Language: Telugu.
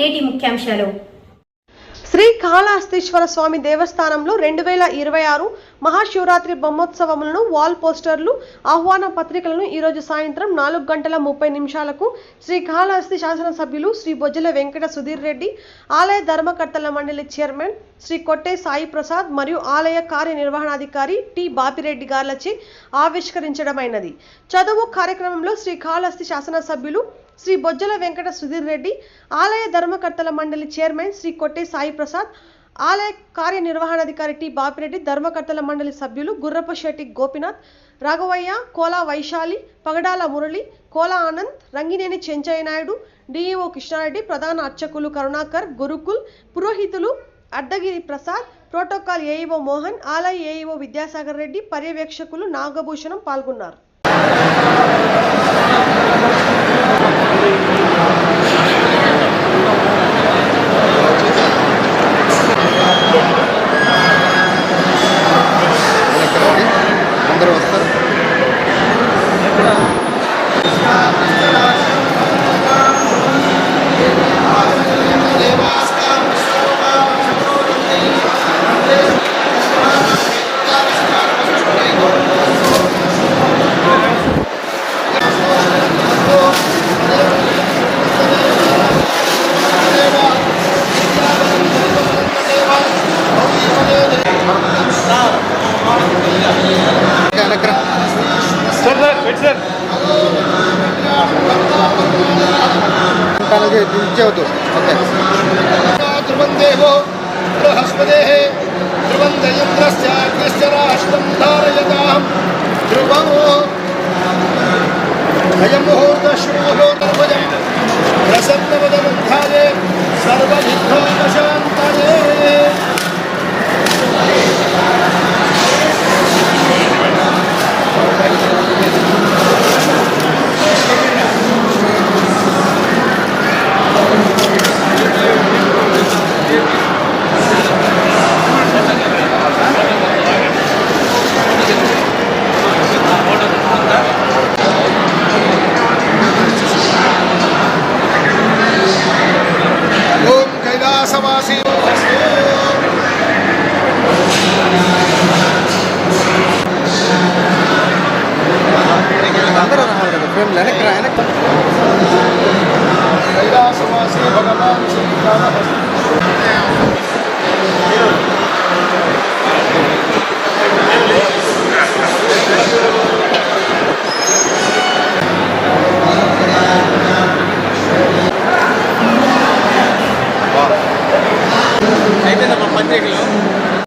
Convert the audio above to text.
నేటి ముఖ్యాంశాలు. శ్రీ కాళహస్తీశ్వర స్వామి దేవస్థానంలో రెండు వేల ఇరవై ఆరు మహాశివరాత్రి బ్రహ్మోత్సవములను వాల్ పోస్టర్లు ఆహ్వాన పత్రికలను ఈరోజు సాయంత్రం నాలుగు గంటల ముప్పై నిమిషాలకు శ్రీ కాళహస్తి శాసనసభ్యులు శ్రీ బొజ్జల వెంకట సుధీర్ రెడ్డి ఆలయ ధర్మకర్తల మండలి చైర్మన్ శ్రీ కొట్టే సాయి ప్రసాద్ మరియు ఆలయ కార్యనిర్వహణాధికారి టి బాపిరెడ్డి గార్లచే ఆవిష్కరించడమైనది. చదువు కార్యక్రమంలో శ్రీ కాళహస్తి శాసనసభ్యులు శ్రీ బొజ్జల వెంకట సుధీర్ రెడ్డి ఆలయ ధర్మకర్తల మండలి చైర్మన్ శ్రీ కొట్టే సాయి ప్రసాద్ ఆలయ కార్యనిర్వహణాధికారి టి. బాపిరెడ్డి ధర్మకర్తల మండలి సభ్యులు గుర్రపు శెట్టి గోపినాథ్ రాఘవయ్య కోలా వైశాలి పగడాల మురళి కోలా ఆనంద్ రంగినేని చెంచయ్య నాయుడు డిఈఓ కృష్ణారెడ్డి ప్రధాన అర్చకులు కరుణాకర్ గురుకుల్ పురోహితులు అడ్డగిరి ప్రసాద్ ప్రోటోకాల్ ఏఈఓ మోహన్ ఆలయ ఏఈఓ విద్యాసాగర్ రెడ్డి పర్యవేక్షకులు నాగభూషణం పాల్గొన్నారు. అందరూ వస్తారు चवतु ओके त्रिवन्देहो बृहस्पतेः మేము వెనక్కి ఫ్రేమ్ కైలాసవాసి భగవాన్ శ్రీకాళహస్తి